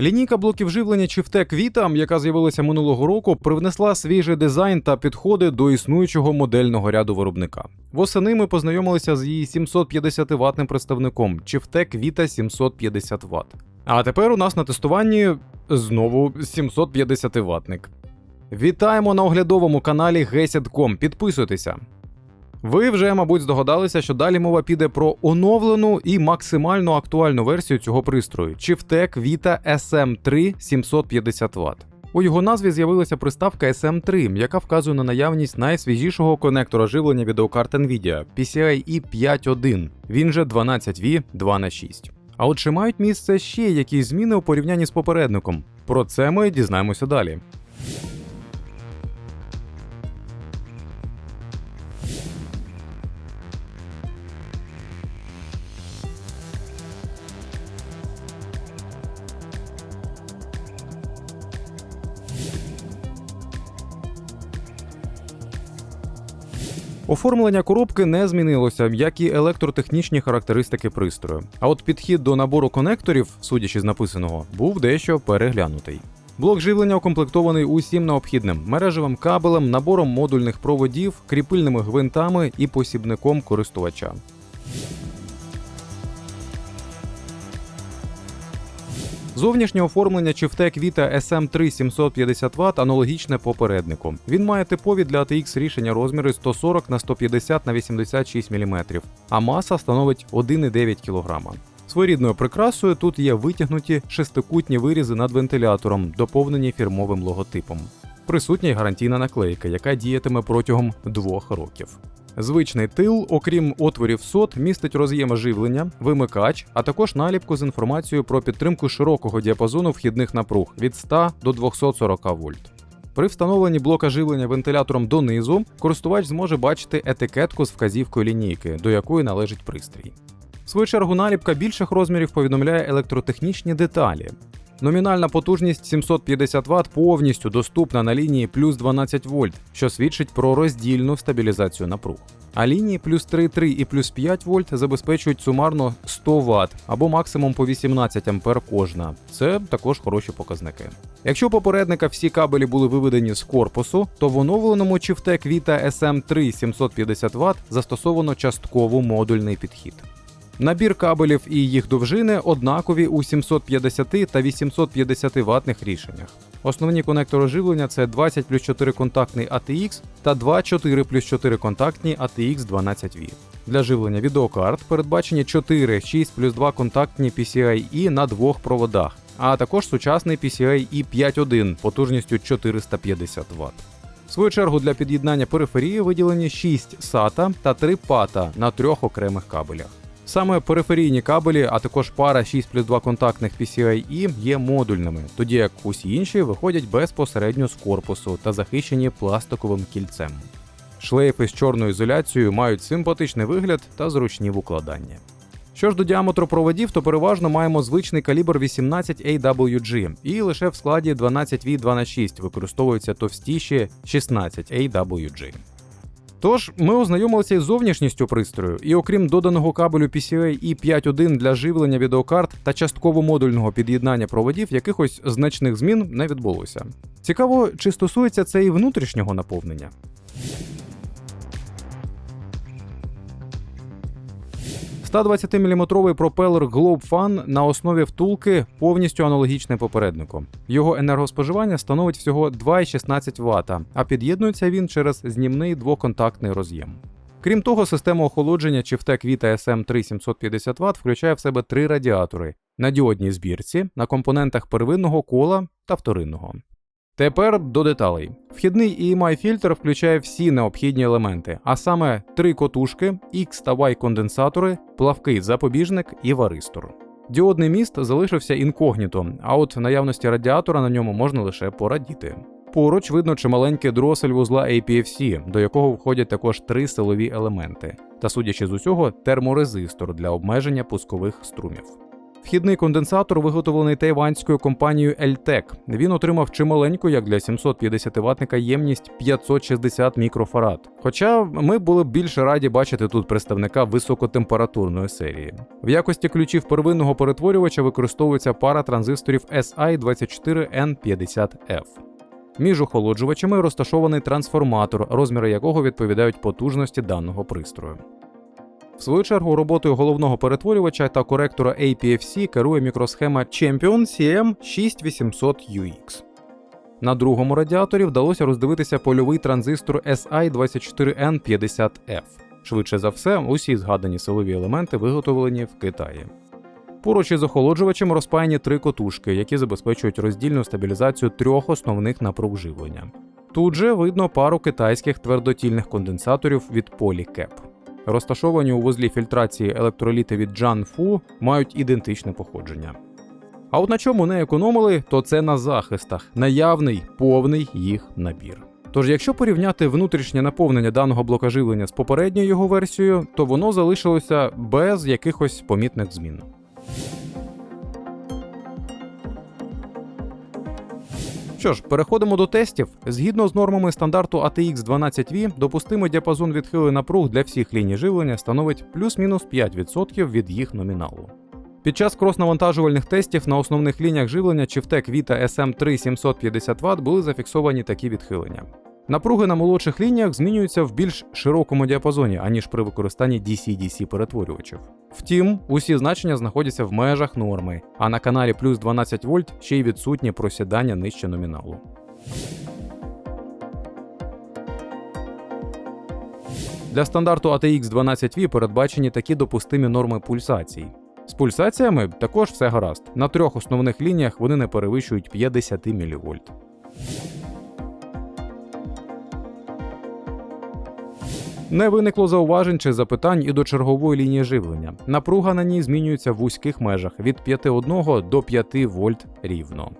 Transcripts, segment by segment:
Лінійка блоків живлення Chivtec Vita, яка з'явилася минулого року, привнесла свіжий дизайн та підходи до існуючого модельного ряду виробника. Восени ми познайомилися з її 750 ватним представником Chivtec Vita 750 Вт. А тепер у нас на тестуванні знову 750 ватник. Вітаємо на оглядовому каналі Gesit.com. Підписуйтеся. Ви вже, мабуть, здогадалися, що далі мова піде про оновлену і максимально актуальну версію цього пристрою Chivtec Vita SM3 750 Вт. У його назві з'явилася приставка SM3, яка вказує на наявність найсвіжішого конектора живлення відеокарт Nvidia PCIe 5.1, він же 12V 2х6. А от чи мають місце ще якісь зміни у порівнянні з попередником? Про це ми дізнаємося далі. Оформлення коробки не змінилося, як і електротехнічні характеристики пристрою. А от підхід до набору конекторів, судячи з написаного, був дещо переглянутий. Блок живлення укомплектований усім необхідним мережевим кабелем, набором модульних проводів, кріпильними гвинтами і посібником користувача. Зовнішнє оформлення Chivtec Vita SM3 750 Вт аналогічне попереднику. Він має типові для ATX рішення розміри 140 на 150 на 86 мм, а маса становить 1,9 кг. Своєрідною прикрасою тут є витягнуті шестикутні вирізи над вентилятором, доповнені фірмовим логотипом. Присутня й гарантійна наклейка, яка діятиме протягом двох років. Звичний тил, окрім отворів сот, містить роз'єм живлення, вимикач, а також наліпку з інформацією про підтримку широкого діапазону вхідних напруг від 100 до 240 вольт. При встановленні блока живлення вентилятором донизу користувач зможе бачити етикетку з вказівкою лінійки, до якої належить пристрій. В свою чергу наліпка більших розмірів повідомляє електротехнічні деталі. Номінальна потужність 750 Вт повністю доступна на лінії плюс 12 вольт, що свідчить про роздільну стабілізацію напруг. А лінії плюс 3,3 і плюс 5 вольт забезпечують сумарно 100 Вт або максимум по 18 А кожна. Це також хороші показники. Якщо попередника всі кабелі були виведені з корпусу, то в оновленому Chivtec Vita SM3 750 Вт застосовано частково модульний підхід. Набір кабелів і їх довжини однакові у 750 та 850 ватних рішеннях. Основні конектори живлення це 20 плюс 4 контактний ATX та 2 4 плюс 4 контактні ATX 12V. Для живлення відеокарт передбачені 4 6 плюс 2 контактні PCIe на двох проводах, а також сучасний PCIe 5.1 потужністю 450 Вт. В свою чергу для під'єднання периферії виділені 6 SATA та 3 PATA на трьох окремих кабелях. Саме периферійні кабелі, а також пара 6 плюс 2 контактних PCIe є модульними, тоді як усі інші виходять безпосередньо з корпусу та захищені пластиковим кільцем. Шлейфи з чорною ізоляцією мають симпатичний вигляд та зручні в укладанні. Що ж до діаметру проводів, то переважно маємо звичний калібр 18 AWG, і лише в складі 12V 2х6 використовуються товстіші 16 AWG. Тож ми ознайомилися із зовнішністю пристрою, і окрім доданого кабелю PCIe 5.1 для живлення відеокарт та частково модульного під'єднання проводів, якихось значних змін не відбулося. Цікаво, чи стосується це і внутрішнього наповнення. – 120-мм пропелер Globe Fan на основі втулки повністю аналогічний попереднику. Його енергоспоживання становить всього 2,16 Вт, а під'єднується він через знімний двоконтактний роз'єм. Крім того, система охолодження Chivtec Vita SM3 750 Вт включає в себе три радіатори на діодній збірці, на компонентах первинного кола та вторинного. Тепер до деталей. Вхідний EMI фільтр включає всі необхідні елементи, а саме три котушки, X та Y конденсатори, плавкий запобіжник і варистор. Діодний міст залишився інкогніто, а от наявності радіатора на ньому можна лише порадіти. Поруч видно чималенький дросель вузла APFC, до якого входять також три силові елементи, та, судячи з усього, терморезистор для обмеження пускових струмів. Вхідний конденсатор виготовлений тайванською компанією Eltec. Він отримав чималеньку, як для 750 ватника ємність 560 мікрофарад. Хоча ми були б більше раді бачити тут представника високотемпературної серії. В якості ключів первинного перетворювача використовується пара транзисторів SI24N50F. Між охолоджувачами розташований трансформатор, розміри якого відповідають потужності даного пристрою. В свою чергу, роботою головного перетворювача та коректора APFC керує мікросхема Champion CM6800UX. На другому радіаторі вдалося роздивитися польовий транзистор SI24N50F. Швидше за все, усі згадані силові елементи виготовлені в Китаї. Поруч із охолоджувачем розпаяні три котушки, які забезпечують роздільну стабілізацію трьох основних напруг живлення. Тут же видно пару китайських твердотільних конденсаторів від Polycap. Розташовані у вузлі фільтрації електроліти від Janfu мають ідентичне походження. А от на чому не економили, то це на захистах, наявний повний їх набір. Тож, якщо порівняти внутрішнє наповнення даного блока живлення з попередньою його версією, то воно залишилося без якихось помітних змін. Що ж, переходимо до тестів. Згідно з нормами стандарту ATX 12V, допустимий діапазон відхили напруг для всіх ліній живлення становить плюс-мінус 5% від їх номіналу. Під час крос-навантажувальних тестів на основних лініях живлення Chivtec Vita SM3 750 Вт були зафіксовані такі відхилення. Напруги на молодших лініях змінюються в більш широкому діапазоні, аніж при використанні DC-DC перетворювачів. Втім, усі значення знаходяться в межах норми, а на каналі плюс 12 вольт ще й відсутнє просідання нижче номіналу. Для стандарту ATX 12V передбачені такі допустимі норми пульсацій. З пульсаціями також все гаразд. На трьох основних лініях вони не перевищують 50 мВ. Не виникло зауважень чи запитань і до чергової лінії живлення. Напруга на ній змінюється в вузьких межах від 5,1 до 5 вольт рівно.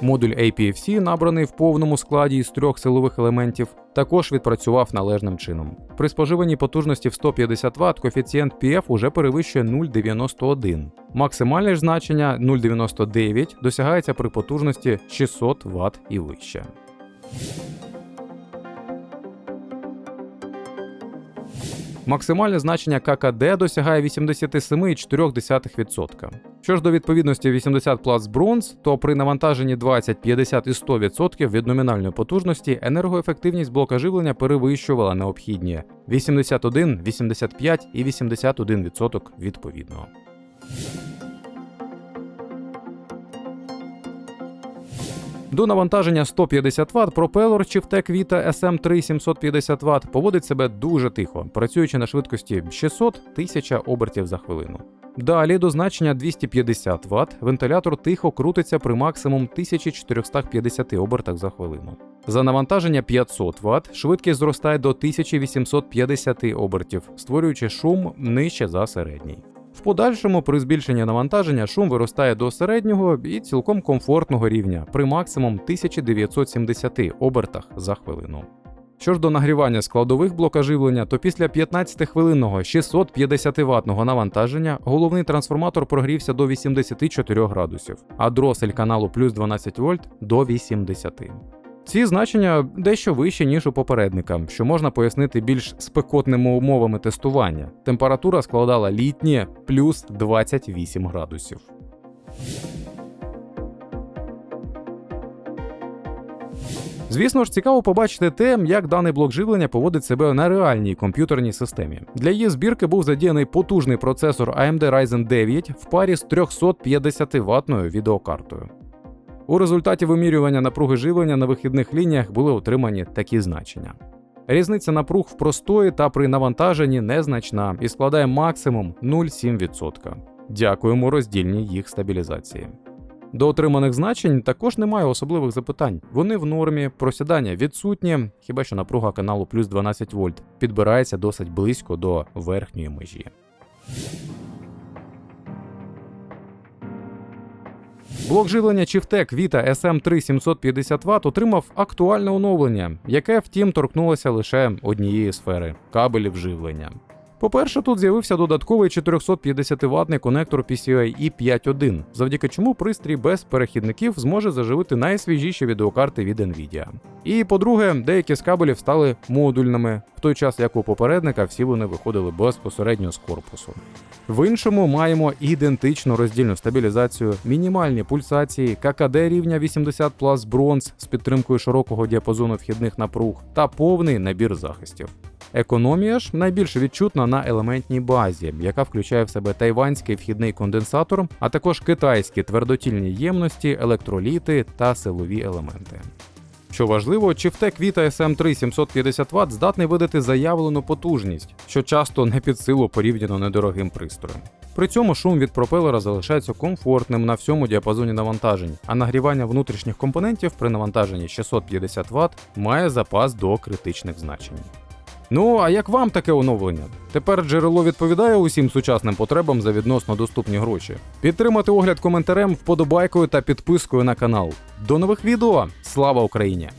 Модуль APFC, набраний в повному складі із трьох силових елементів, також відпрацював належним чином. При споживанні потужності в 150 Вт коефіцієнт PF уже перевищує 0,91. Максимальне ж значення 0,99 досягається при потужності 600 Вт і вище. Максимальне значення ККД досягає 87,4%. Що ж до відповідності 80 плац бронз, то при навантаженні 20, 50 і 100% від номінальної потужності енергоефективність блока живлення перевищувала необхідні 81, 85 і 81% відповідно. До навантаження 150 Вт пропелер Chivtec Vita SM3 750 Вт поводить себе дуже тихо, працюючи на швидкості 600-1000 обертів за хвилину. Далі до значення 250 Вт вентилятор тихо крутиться при максимум 1450 обертах за хвилину. За навантаження 500 Вт швидкість зростає до 1850 обертів, створюючи шум нижче за середній. В подальшому при збільшенні навантаження шум виростає до середнього і цілком комфортного рівня при максимум 1970 обертах за хвилину. Що ж до нагрівання складових блока живлення, то після 15-хвилинного 650 ватного навантаження головний трансформатор прогрівся до 84 градусів, а дросель каналу плюс 12 вольт до 80. Ці значення дещо вищі, ніж у попередника, що можна пояснити більш спекотними умовами тестування. Температура складала літні плюс 28 градусів. Звісно ж, цікаво побачити те, як даний блок живлення поводить себе на реальній комп'ютерній системі. Для її збірки був задіяний потужний процесор AMD Ryzen 9 в парі з 350 ватною відеокартою. У результаті вимірювання напруги живлення на вихідних лініях були отримані такі значення. Різниця напруг в простої та при навантаженні незначна і складає максимум 0,7%. Дякуємо роздільній їх стабілізації. До отриманих значень також немає особливих запитань. Вони в нормі, просідання відсутні, хіба що напруга каналу плюс 12 вольт підбирається досить близько до верхньої межі. Блок живлення Чифтек Vita SM3 750 Вт отримав актуальне оновлення, яке, втім, торкнулося лише однієї сфери кабелів живлення. По-перше, тут з'явився додатковий 450 ватний конектор PCIe 5.1, завдяки чому пристрій без перехідників зможе заживити найсвіжіші відеокарти від Nvidia. І по-друге, деякі з кабелів стали модульними, в той час як у попередника всі вони виходили безпосередньо з корпусу. В іншому маємо ідентичну роздільну стабілізацію, мінімальні пульсації, ККД рівня 80 Plus Bronze з підтримкою широкого діапазону вхідних напруг та повний набір захистів. Економія ж найбільш відчутна на елементній базі, яка включає в себе тайванський вхідний конденсатор, а також китайські твердотільні ємності, електроліти та силові елементи. Що важливо, Chieftec Vita SM3 750 Вт здатний видати заявлену потужність, що часто не під силу порівняно недорогим пристроєм. При цьому шум від пропелера залишається комфортним на всьому діапазоні навантажень, а нагрівання внутрішніх компонентів при навантаженні 650 Вт має запас до критичних значень. Ну, а як вам таке оновлення? Тепер джерело відповідає усім сучасним потребам за відносно доступні гроші. Підтримати огляд коментарем, вподобайкою та підпискою на канал. До нових відео! Слава Україні!